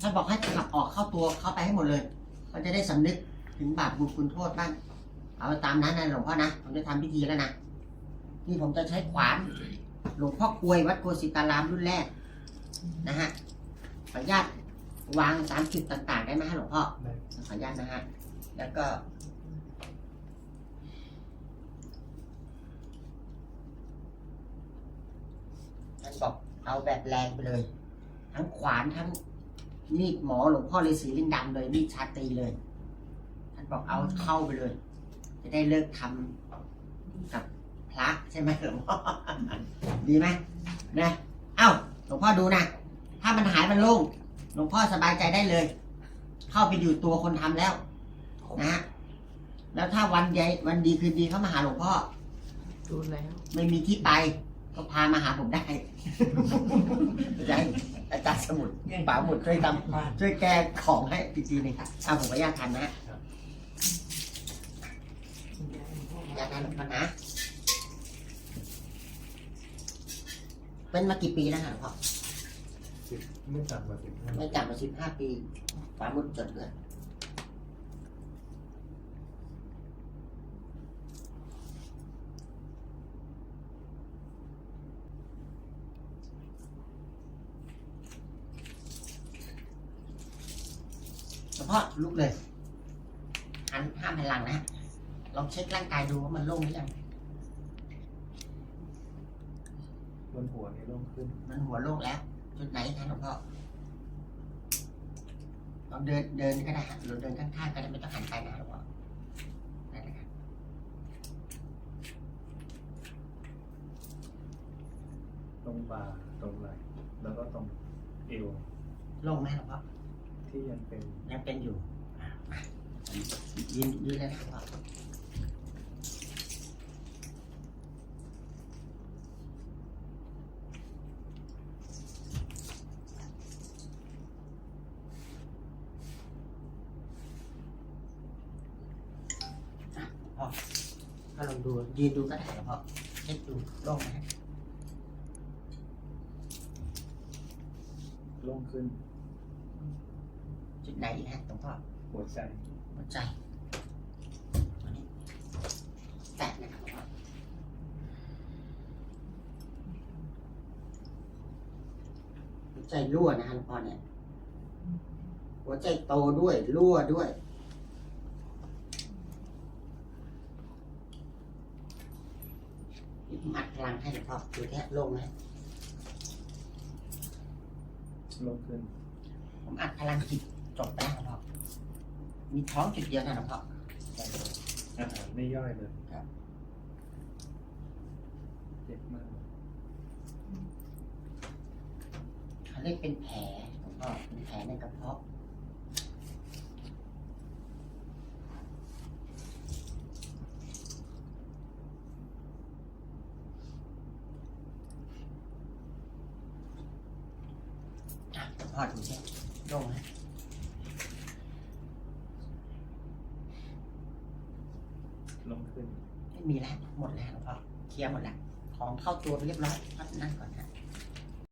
ท่านบอกให้ขับออกเข้าตัวเข้าไปให้หมดเลยก็จะได้สำนึกถึงบาปบุญคุณโทษบ้างเอาตามนั้นนะหลวงพ่อนะผมจะทำพิธีแล้วนะนี่ผมจะใช้ขวานหลวงพ่อกลวยวัดโกสิตารามรุ่นแรกนะฮะขออนุญาตวางสามจุดต่าง ๆ ได้ไหมฮะหลวงพ่อได้ขออนุญาตนะฮะแล้วก็ท่านบอกเอาแบบแรงไปเลย ทั้งขวานทั้ง มีดหมอหลวงพ่อเลยสีลิงดำเลยมีดชาตรีเลย ท่านบอกเอาเข้าไปเลย จะได้เลิกทำกับพระใช่ไหมหลวงพ่อดีไหมนะเอ้าหลวงพ่อดูนะถ้ามันหายมันโล่งหลวงพ่อสบายใจได้เลย เข้าไปอยู่ตัวคนทำแล้วนะฮะแล้วถ้าวันใหญ่วันดีคืนดีเขามาหาหลวงพ่อดูแล้ว ไม่มีที่ไป ก็พามาหาผมได้ อาจารย์อาจารย์สมุดป๋าหมุดช่วยทำช่วยแก้ของให้อีกทีหนึงครับเอาผมขออนุญาตทานนะฮะอยากทานหลวงพ่อนะ เป็นมากี่ปีแล้วฮะหลวงพ่อสิบไม่ต่ำกว่าสิบห้าไม่จับมาสิบห้าปีป๋าหมุดจดเลย หลวงพ่อลุกเลย หันห้ามพลังนะ ลองเช็คร่างกายดูว่ามันโล่งหรือยัง บนหัวนี่โล่งขึ้น มันหัวโล่งแล้ว จุดไหนคะหลวงพ่อลองเดินเดินก็ได้ฮะหรือเดินข้างๆก็ได้ไม่ต้องหันไปนะหลวงพ่อได้เลยครับตรงบ่าตรงไหล่แล้วก็ตรงเอว โล่งไหมหลวงพ่อ ที่ยังเป็นยังเป็นอยู่อะมายืนยืนเลยนะหลวงพ่ออะหลวงพ่อก็ลองดูยืนดูก็ได้หลวงพ่อเช็คดูโล่งไหมโล่งขึ้น จุดไหนอีกฮะหลวงพ่อหัวใจหัวใจตัวนี้แตะนะครับหลวงพ่อหัวใจรั่วนะฮะหลวงพ่อเนี่ย หัวใจโตด้วยรั่วด้วยนี่ผมอัดพลังให้หลวงพ่อดูแค่โล่งไหมโล่งขึ้น ผมอัดพลังจิต จบไปแล้วหลวงพ่อมีท้องจุดเดียวนะหลวงพ่ออาหารไม่ย่อยเลยครับเจ็บมากเขาเรียกเป็นแผลหลวงพ่อเป็นแผลในกระเพาะอะหลวงพ่อดูสิโล่งไหม ลงขึ้น ไม่มีแล้วหมดแล้วหลวงพ่อเคลียร์หมดแล้ว ของเข้าตัวไปเรียบร้อยพักนั่งก่อนฮะ